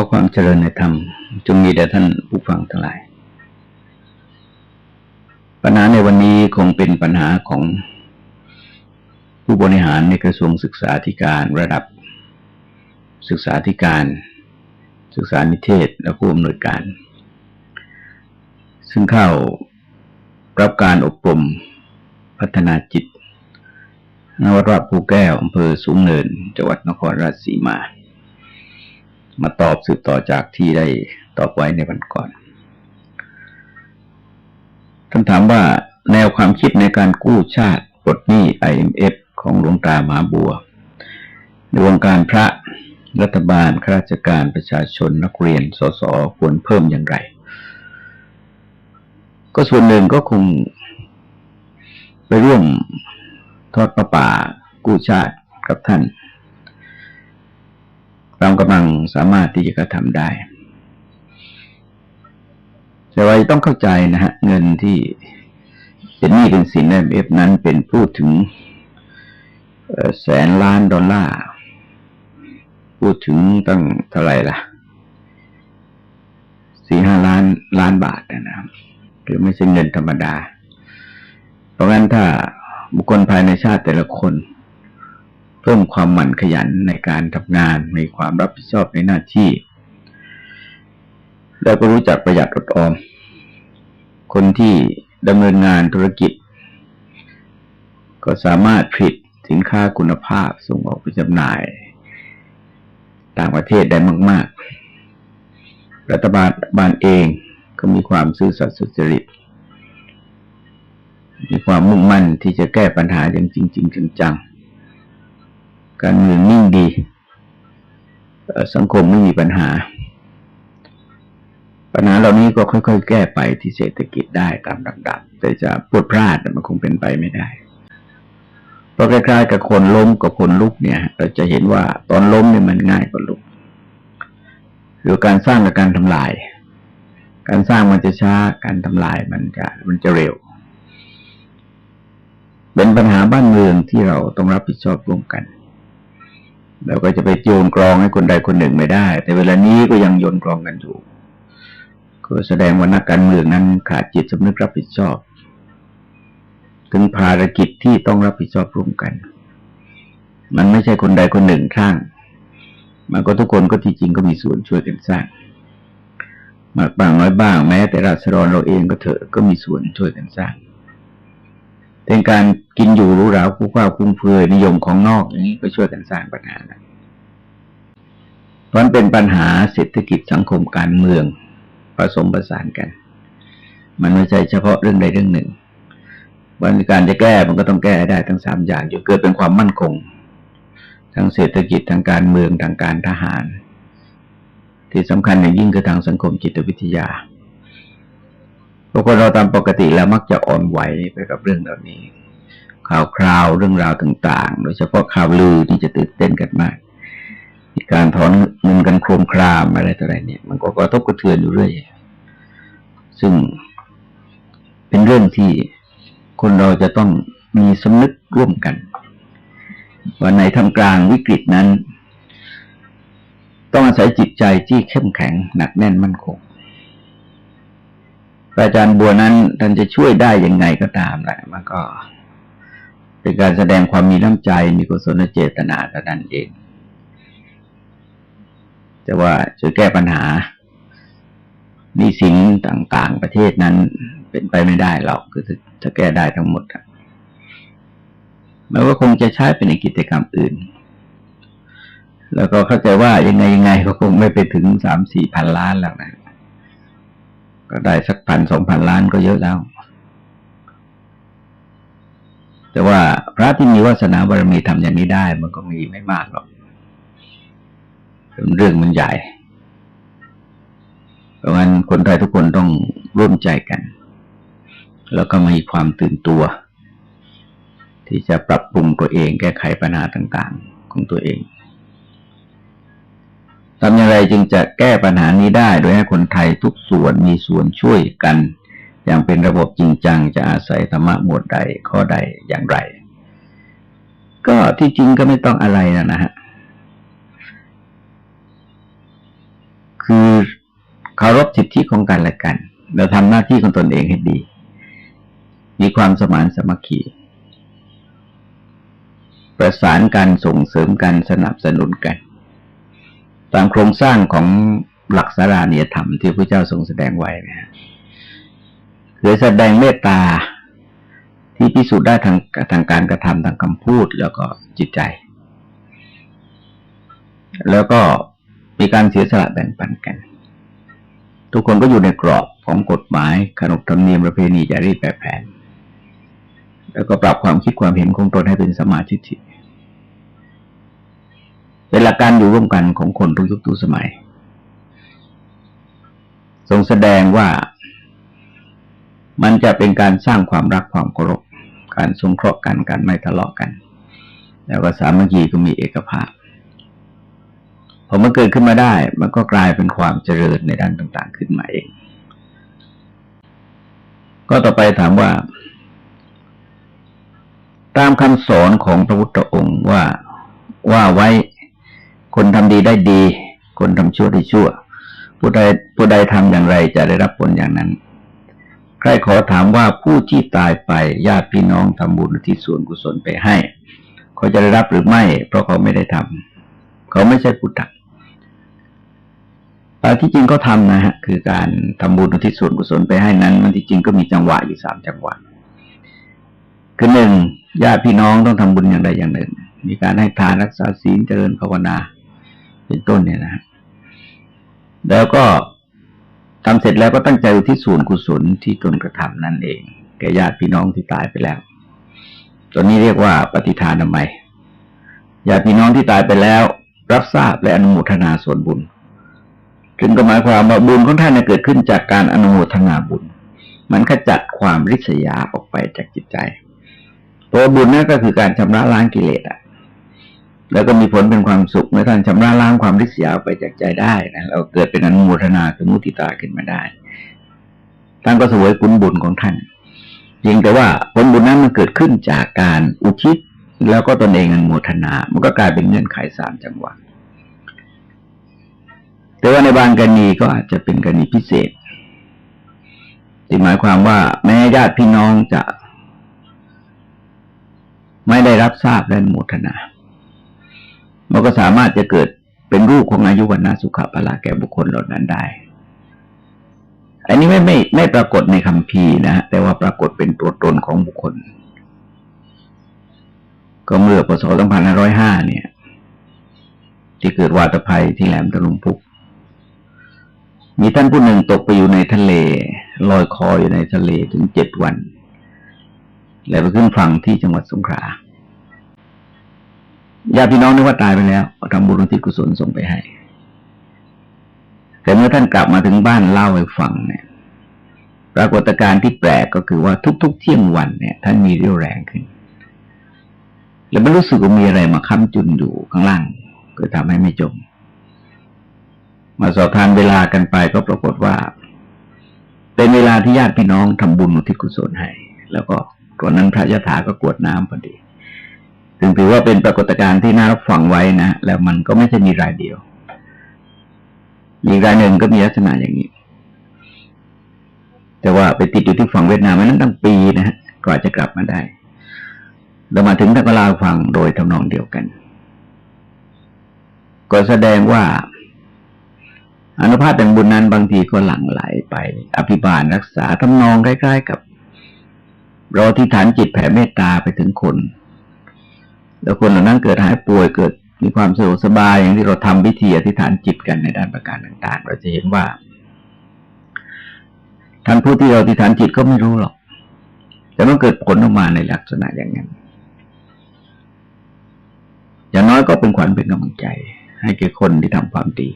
อความเจริญในธรรมจงมีแด่ท่านผู้ฟังทั้งหลาย ปัญหาในวันนี้คงเป็นปัญหาของผู้บริหารในกระทรวงศึกษาธิการระดับ ศึกษาธิการ ศึกษานิเทศและผู้อำนวยการ ซึ่งเข้ารับการอบรมพัฒนาจิตนวัดราภูแก้วอำเภอสูงเนินจังหวัดนครราชสีมา มาตอบสืบต่อจากที่ได้ตอบไว้ในวันก่อน ท่านถามว่าแนวความคิดในการกู้ชาติปลดหนี้ IMF ของหลวงตามหาบัว ในวงการพระรัฐบาลข้าราชการประชาชนนักเรียนสสควรเพิ่มอย่างไร ก็ส่วนหนึ่งก็คงไปร่วมทอดประป่ากู้ชาติกับท่าน กำลังสามารถที่จะกระทำได้ แต่ว่าต้องเข้าใจนะฮะ เงินที่เป็นหนี้เป็นสินเอฟนั้นเป็นพูดถึงแสนล้านดอลลาร์ พูดถึงตั้งเท่าไหร่ล่ะสี่ห้าล้านล้านบาทนะครับคือไม่ใช่เงินธรรมดา เพราะงั้นถ้าบุคคลภายในชาติแต่ละคน เพิ่มความหมั่นขยันในการทำงานมีความรับผิดชอบในหน้าที่ แล้วก็รู้จักประหยัดอดออม คนที่ดำเนินงานธุรกิจ ก็สามารถผลิตสินค้าคุณภาพส่งออกไปจำหน่าย ต่างประเทศได้มาก ๆ รัฐบาลบานเองก็มีความซื่อสัตย์สุจริตมีความมุ่งมั่นที่จะแก้ปัญหาอย่างจริงๆจังๆ การเมืองนิ่งดี สังคมไม่มีปัญหา ปัญหาเหล่านี้ก็ค่อยๆ แก้ไปที่เศรษฐกิจได้ตามลำดับ แต่จะปวดพลาดมันคงเป็นไปไม่ได้เพราะคล้ายๆกับคนล้มกับคนลุกเนี่ย เราจะเห็นว่าตอนล้มเนี่ยมันง่ายกว่าลุกหรือการสร้างกับการทำลาย การสร้างมันจะช้า การทำลายมันจะมันจะเร็ว เป็นปัญหาบ้านเมืองที่เราต้องรับผิดชอบร่วมกัน เราก็จะไปโยนกรองให้คนใดคนหนึ่งไม่ได้ แต่เวลานี้ก็ยังโยนกรองกันอยู่ ก็แสดงว่านักการเมืองนั้นขาดจิตสำนึกรับผิดชอบ ถึงภารกิจที่ต้องรับผิดชอบร่วมกัน มันไม่ใช่คนใดคนหนึ่งสร้าง มันก็ทุกคนก็ที่จริงก็มีส่วนช่วยกันสร้างมากบ้างน้อยบ้างแม้แต่ราษฎรเราเองก็เถอะก็มีส่วนช่วยกันสร้าง เป็นการกินอยู่รู้ราวคู่ข้าวคุ้มเฟือยนิยมของนอกอย่างนี้ก็ช่วยกันสร้างปัญหานะเพราะเป็นปัญหาเศรษฐกิจสังคมการเมืองผสมประสานกัน มันไม่ใช่เฉพาะเรื่องใดเรื่องหนึ่งวันการจะแก้มันก็ต้องแก้ได้ทั้งสามอย่างอยู่เกิดเป็นความมั่นคงทั้งเศรษฐกิจทางการเมืองทางการทหาร ที่สำคัญอย่างยิ่งคือทางสังคมจิตวิทยา พวกคนเราตามปกติแล้วมักจะอ่อนไหวไปกับเรื่องเหล่านี้ ข่าวคราวเรื่องราวต่าง ๆ โดยเฉพาะข่าวลือที่จะตื่นเต้นกันมากมีการถอนเงินกันโครมครามอะไรต่ออะไรเนี่ย มันก็กระทบกระเทือนอยู่เรื่อยซึ่งเป็นเรื่องที่คนเราจะต้องมีสำนึกร่วมกัน ว่าในทำกลางวิกฤตนั้น ต้องอาศัยจิตใจที่เข้มแข็งหนักแน่นมั่นคง อาจารย์บัวนั้นท่านจะช่วยได้ยังไงก็ตามแหละมันก็ เป็นการแสดงความมีน้ำใจมีกุศลเจตนาแต่นั้นเอง แต่ว่าจะแก้ปัญหานีสินต่างๆ ประเทศนั้นเป็นไปไม่ได้หรอกคือจะแก้ได้ทั้งหมดแมันก็คงจะใช้เป็นในกิจกรรมอื่น แล้วก็เข้าใจว่ายังไงยังไงก็คงไม่ไปถึงสามสี่พันล้านแล้วนะ ก็ได้สักพันสองพันล้านก็เยอะแล้ว แต่ว่าพระที่มีวาสนาบารมีทำอย่างนี้ได้ มันก็มีไม่มากหรอกเรื่องมันใหญ่ เพราะงั้นคนไทยทุกคนต้องร่วมใจกัน แล้วก็มีความตื่นตัว ที่จะปรับปรุงตัวเองแก้ไขปัญหาต่าง ๆ ของตัวเอง ทำอย่างไรจึงจะแก้ปัญหานี้ได้ โดยให้คนไทยทุกส่วนมีส่วนช่วยกัน อย่างเป็นระบบจริงจังจะอาศัยธรรมะหมวดใดข้อใดอย่างไร ก็ที่จริงก็ไม่ต้องอะไรนะนะฮะคือเคารพสิทธิของกันและกัน เราทำหน้าที่ของตนเองให้ดี มีความสมานสมัคคีประสานกันส่งเสริมกันสนับสนุนกัน ตามโครงสร้างของหลักสารานียธรรมที่พระเจ้าทรงแสดงไว้นะฮะคือแสดงเมตตาที่พิสูจน์ได้ทางทางการกระทำทางคำพูดแล้วก็จิตใจ แล้วก็มีการเสียสละแบ่งปันกัน ทุกคนก็อยู่ในกรอบของกฎหมายขนบธรรมเนียมประเพณีจารีตแบบแผน แล้วก็ปรับความคิดความเห็นของตนให้เป็นสมาธิิ เป็นหลักการอยู่ร่วมกันของคนทุกยุคทุกสมัย ทรงแสดงว่ามันจะเป็นการสร้างความรักความเคารพ การสงเคราะห์กันการไม่ทะเลาะกัน แล้วก็สามัคคีก็มีเอกภาพพอมันเกิดขึ้นมาได้ มันก็กลายเป็นความเจริญในด้านต่าง ๆ ขึ้นมาเอง ก็ต่อไปถามว่า ตามคำสอนของพระพุทธองค์ว่าว่าไว้ คนทำดีได้ดี คนทำชั่วได้ชั่ว ผู้ใดผู้ใดทำอย่างไรจะได้รับผลอย่างนั้นใครขอถามว่าผู้ที่ตายไปญาติพี่น้องทำบุญที่ส่วนกุศลไปให้เขาจะได้รับหรือไม่ เพราะเขาไม่ได้ทำเขาไม่ใช่พุทธะที่จริงก็ทำนะฮะคือการทำบุญที่ส่วนกุศลไปให้นั้น มันที่จริงก็มีจังหวะอยู่สามจังหวะคือหนึ่งญาติพี่น้องต้องทำบุญอย่างใดอย่างหนึ่ง มีการให้ทานรักษาศีลเจริญภาวนา เป็นต้นเนี่ยนะแล้วก็ทำเสร็จแล้วก็ตั้งใจอุทิศส่วนกุศลที่ตนกระทำนั่นเอง แก่ญาติพี่น้องที่ตายไปแล้ว ตัวนี้เรียกว่าปฏิทานทำไมญาติพี่น้องที่ตายไปแล้ว รับทราบและอนุโมทนาส่วนบุญถึงก็หมายความว่าบุญของท่านเกิดขึ้นจากการอนุโมทนาบุญ มันขจัดความริษยาออกไปจากจิตใจตัวบุญนั่นก็คือการชำระล้างกิเลสอะ แล้วก็มีผลเป็นความสุขเมื่อท่านชำระล้างความริษยาไปจากใจได้นะเราเกิดเป็นอนุโมทนาคือมุติตาขึ้นมาได้ท่านก็สวยผลบุญของท่านเพียงแต่ว่าผลบุญนั้นมันเกิดขึ้นจากการอุทิศแล้วก็ตนเองอนุโมทนา มันก็กลายเป็นเงื่อนไขสามจังหวะแต่ว่าในบางกรณีก็อาจจะเป็นกรณีพิเศษที่หมายความว่าแม้ญาติพี่น้องจะ ไม่ได้รับทราบและอนุโมทนา มันก็สามารถจะเกิดเป็นรูปของอายุวันนาสุขภาละแก่บุคคลเหล่านั้นได้ อันนี้ไม่ไม่ไม่ปรากฏในคำพีนะแต่ว่าปรากฏเป็นตัวตนของบุคคล ก็เมื่อปศ2505เนี่ย ที่เกิดวาตภัยที่แหลมตะลุงพุก มีท่านผู้หนึ่งตกไปอยู่ในทะเลลอยคออยู่ในทะเลถึงเจ็ดวัน แล้วไปขึ้นฝั่งที่จังหวัดสงขลา ญาติพี่น้องนึกว่าตายไปแล้วทำบุญที่กุศลส่งไปให้ แต่เมื่อท่านกลับมาถึงบ้านเล่าให้ฟังเนี่ย ปรากฏการณ์ที่แปลกก็คือว่าทุก ๆ เที่ยงวันเนี่ย ท่านมีเรี่ยวแรงขึ้น แล้วไม่รู้สึกว่ามีอะไรมาค้ำจุนอยู่ข้างล่างก็ทำให้ไม่จม มาสอบทานเวลากันไปก็ปรากฏว่า เป็นเวลาที่ญาติพี่น้องทำบุญอุทิศกุศลให้ แล้วก็ตอนนั้นพระยะถาก็กวดน้ำพอดี ซึ่งถือว่าเป็นปรากฏการณ์ที่น่ารับฟังไว้นะแล้วมันก็ไม่ใช่มีรายเดียวมีรายหนึ่งก็มีลักษณะอย่างนี้ แต่ว่าไปติดอยู่ที่ฝั่งเวียดนามนั้นตั้งปีนะฮะกว่าจะกลับมาได้ เรามาถึงทักลาฟังโดยทำนองเดียวกัน ก็แสดงว่าอนุภาพแห่งบุญนั้นบางทีก็หลั่งไหลไป อภิบาลรักษาทำนองใกล้ๆกับเราที่ฐานจิตแผ่เมตตาไปถึงคน แล้วคนเหล่านั้นเกิดหายป่วยเกิดมีความสะดวกสบายอย่างที่เราทำพิธีอธิษฐานจิตกันในด้านประการต่าง ๆ เราจะเห็นว่าท่านผู้ที่เราอธิษฐานจิตก็ไม่รู้หรอก แต่มันเกิดผลออกมาในลักษณะอย่างนั้น อย่างน้อยก็เป็นขวัญเป็นกำลังใจ ให้แก่คนที่ทำความดี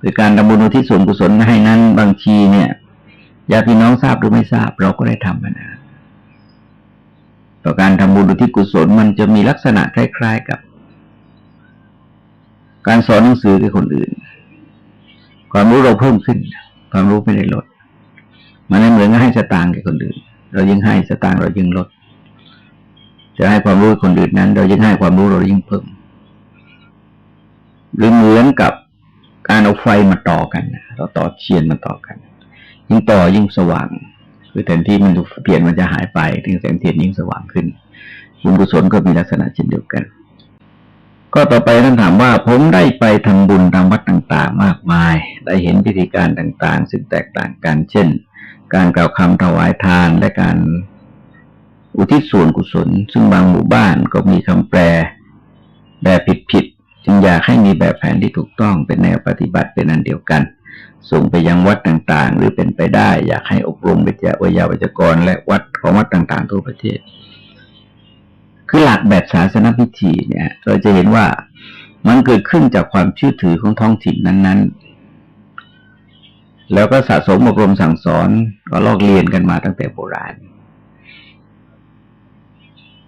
คือการทำบุญที่ส่วนกุศลให้นั้นบางทีเนี่ยญาติพี่น้องทราบหรือไม่ทราบ เราก็ได้ทำมานะ ต่อการทำบุญอุทิศกุศลมันจะมีลักษณะคล้าย ๆ กับ การสอนหนังสือกับคนอื่น ความรู้เราเพิ่มขึ้น ความรู้ไม่ได้ลด มันไม่เหมือนกับให้สตางค์กับคนอื่น เรายิ่งให้สตางค์เรายิ่งลด จะให้ความรู้คนอื่นนั้น เรายิ่งให้ความรู้เรายิ่งเพิ่ม หรือเหมือนกับการเอาไฟมาต่อกัน เราต่อเชียนมาต่อกัน ยิ่งต่อยิ่งสว่าง คือแทนที่มันเปลี่ยนมันจะหายไปถึงแสงเทียนยิ่งสว่างขึ้นบุญกุศลก็มีลักษณะเช่นเดียวกัน ก็ต่อไปท่านถามว่า ผมได้ไปทำบุญตามวัดต่างๆ มากมาย ได้เห็นพิธีการต่างๆ ซึ่งแตกต่างกัน เช่น การกล่าวคำถวายทานและการอุทิศส่วนกุศล ซึ่งบางหมู่บ้านก็มีคำแปลแบบผิดๆจึงอยากให้มีแบบแผนที่ถูกต้องเป็นแนวปฏิบัติเป็นอันเดียวกัน ส่งไปยังวัดต่างๆ หรือเป็นไปได้ อยากให้อบรมวิทยาวิยาวิจกร และวัดของวัดต่าง ๆ ทั่วประเทศ คือหลักแบบศาสนพิธีเนี่ย เราจะเห็นว่ามันเกิดขึ้นจากความเชื่อถือของท้องถิ่นนั้นๆ แล้วก็สะสมอบรมสั่งสอนก็ลอกเรียนกันมาตั้งแต่โบราณ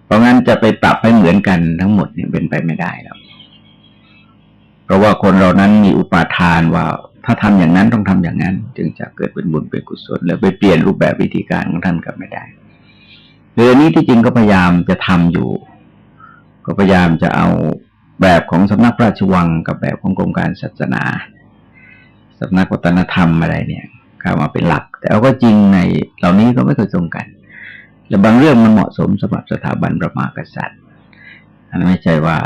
เพราะงั้นจะไปปรับให้เหมือนกันทั้งหมดเนี่ยเป็นไปไม่ได้แล้วเพราะว่าคนเรานั้นมีอุปาทานว่า ถ้าทำอย่างนั้นต้องทำอย่างนั้น จึงจะเกิดเป็นบุญเป็นกุศลแล้วไปเปลี่ยนรูปแบบวิธีการของท่านก็ไม่ได้เรื่องนี้ที่จริงก็พยายามจะทำอยู่ ก็พยายามจะเอาแบบของสำนักพระราชวังกับแบบของกรมการศาสนาสำนักวัฒนธรรมอะไรเนี่ยเข้ามาเป็นหลัก แต่เอาก็จริงในเหล่านี้ก็ไม่เคยตรงกัน และบางเรื่องมันเหมาะสมสำหรับสถาบันประมากษัตริย์อันไม่ใช่ว่า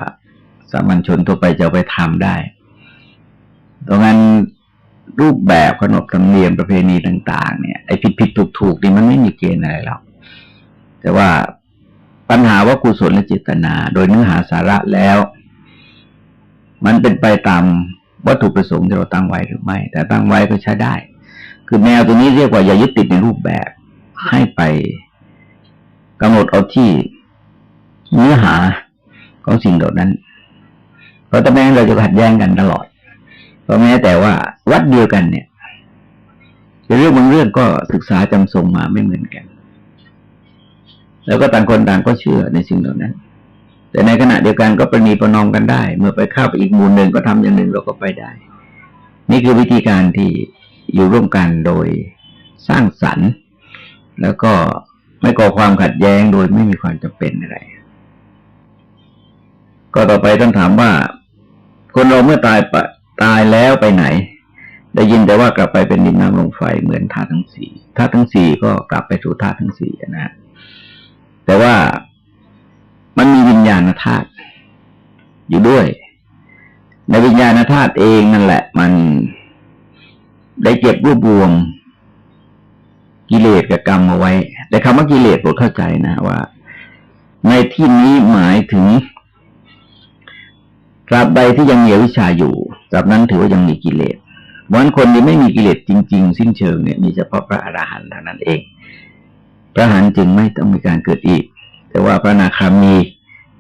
สามัญชนทั่วไปจะไปทำได้ตรงนั้น รูปแบบขนบธรรมเนียมประเพณีต่าง ๆ เนี่ยไอ้ผิดผิดถูกถูกนี่มันไม่มีเกณฑ์อะไรหรอกแต่ว่าปัญหาว่ากุศลและเจตนา โดยเนื้อหาสาระแล้ว มันเป็นไปตามวัตถุประสงค์ที่เราตั้งไว้หรือไม่ แต่ตั้งไว้ก็ใช้ได้ คือแนวตัวนี้เรียกว่าอย่ายึดติดในรูปแบบ ให้ไปกำหนดเอาที่เนื้อหาของสิ่งเหล่านั้น เพราะถ้าแม้เราจะขัดแย้งกันตลอด เพราะแม้แต่ว่าวัดเดียวกันเนี่ยเรื่องบางเรื่องก็ศึกษาจำทรงมาไม่เหมือนกัน แล้วก็ต่างคนต่างก็เชื่อในสิ่งเหล่านั้น แต่ในขณะเดียวกันก็ประนีประนอมกันได้ เมื่อไปเข้าไปอีกมูลหนึ่งก็ทำอย่างหนึ่งเราก็ไปได้ นี่คือวิธีการที่อยู่ร่วมกันโดยสร้างสรรค์ แล้วก็ไม่ก่อความขัดแย้งโดยไม่มีความจำเป็นอะไร ก็ต่อไปต้องถามว่า คนเราเมื่อตายไป ตายแล้วไปไหน ได้ยินแต่ว่ากลับไปเป็นดินน้ำลมไฟเหมือนธาตุทั้งสี่ธาตุทั้งสี่ก็กลับไปสู่ธาตุทั้งสี่นะแต่ว่ามันมีวิญญาณธาตุอยู่ด้วย ในวิญญาณธาตุเองนั่นแหละ มันได้เก็บรวบรวมกิเลสกับกรรมเอาไว้ แต่คำว่ากิเลสผมเข้าใจนะว่า ในที่นี้หมายถึง ตราบใดที่ยังมีวิชาอยู่ตราบนั้นถือว่ายังมีกิเลสวันคนที่ไม่มีกิเลสจริง ๆ สิ้นเชิงเนี่ยมีเฉพาะพระอรหันต์เท่านั้นเอง พระอรหันต์จึงไม่ต้องมีการเกิดอีก แต่ว่าพระนาคามี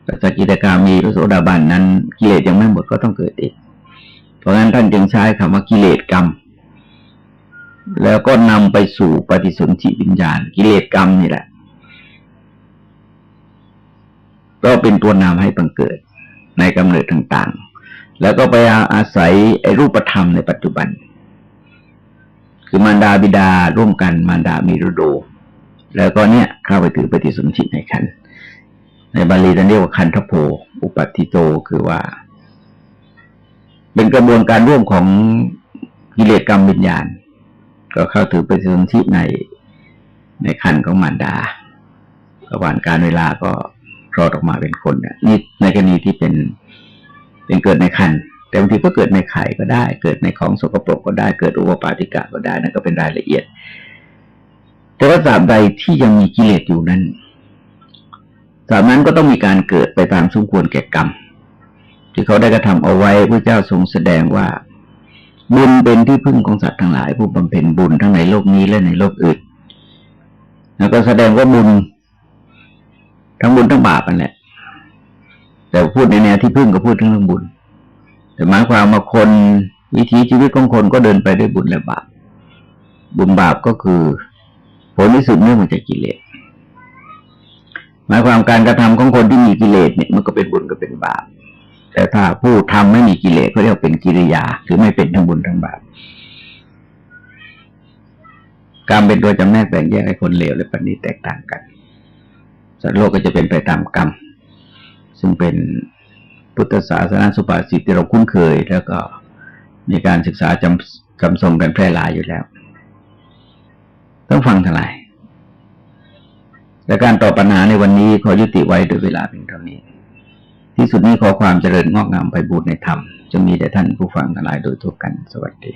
พระสกิตาคามีพระโสดาบันนั้นกิเลสยังไม่หมดก็ต้องเกิดอีก เพราะฉะนั้นท่านจึงใช้คำว่ากิเลสกรรม แล้วก็นำไปสู่ปฏิสนธิวิญญาณ กิเลสกรรมนี่แหละ ก็เป็นตัวนำให้บังเกิด ในกำเนิดต่างๆ แล้วก็ไปอาศัยไอ้รูปธรรมในปัจจุบัน คือมารดาบิดาร่วมกันมารดามีรุโดแล้วก็เนี่ยเข้าไปถือปฏิสนธิในคันในบาลีจะเรียกว่าคันทโพอุปัติโตคือว่า เป็นกระบวนการร่วมของกิเลสกรรมวิญญาณ ก็เข้าถือปฏิสนธิในในคันของมารดาระหว่างการเวลาก็ คลอดออกมาเป็นคนเนี่ยนี่ในกรณีที่เป็นเป็นเกิดในคันแต่บางทีก็เกิดในไข่ก็ได้ เกิดในของสกปรกก็ได้ เกิดอุปปาติกะก็ได้นั่นก็เป็นรายละเอียด แต่ว่าสามใดที่ยังมีกิเลสอยู่นั้นสามนั้นก็ต้องมีการเกิดไปตามสมควรแก่กรรม ที่เขาได้กระทำเอาไว้พระเจ้าทรงแสดงว่า บุญเป็นที่พึ่งของสัตว์ทั้งหลาย ผู้บำเพ็ญบุญทั้งในโลกนี้และในโลกอื่น แล้วก็แสดงว่าบุญ ทั้งบุญทั้งบาปนั่นแหละแต่พูดในแนวที่พึ่งก็พูดถึงเรื่องบุญ แต่หมายความว่าคนวิถีชีวิตของคนก็เดินไปด้วยบุญและบาป บุญบาปก็คือ ผลที่สุดเนื่องมาจากกิเลส หมายความการกระทำของคนที่มีกิเลสเนี่ยมันก็เป็นบุญก็เป็นบาป แต่ถ้าผู้ทำไม่มีกิเลสก็เรียกเป็นกิริยา คือไม่เป็นทั้งบุญทั้งบาปการเป็นตัวจำแนกแบ่งแยกให้คนเลวและปณิแตกต่างกัน สัตว์โลกก็จะเป็นไปตามกรรม ซึ่งเป็นพุทธศาสนาสุภาษิตที่เราคุ้นเคย แล้วก็มีการศึกษาจำจำทรงกันแพร่หลายอยู่แล้ว ต้องฟังทั้งหลายและการตอบปัญหาในวันนี้ขอยุติไว้โดยเวลาเพียงเท่านี้ ที่สุดนี้ขอความเจริญงอกงามไปบูรณนธรรม จะมีแด่ท่านผู้ฟังทั้งหลายโดยทั่วกันสวัสดี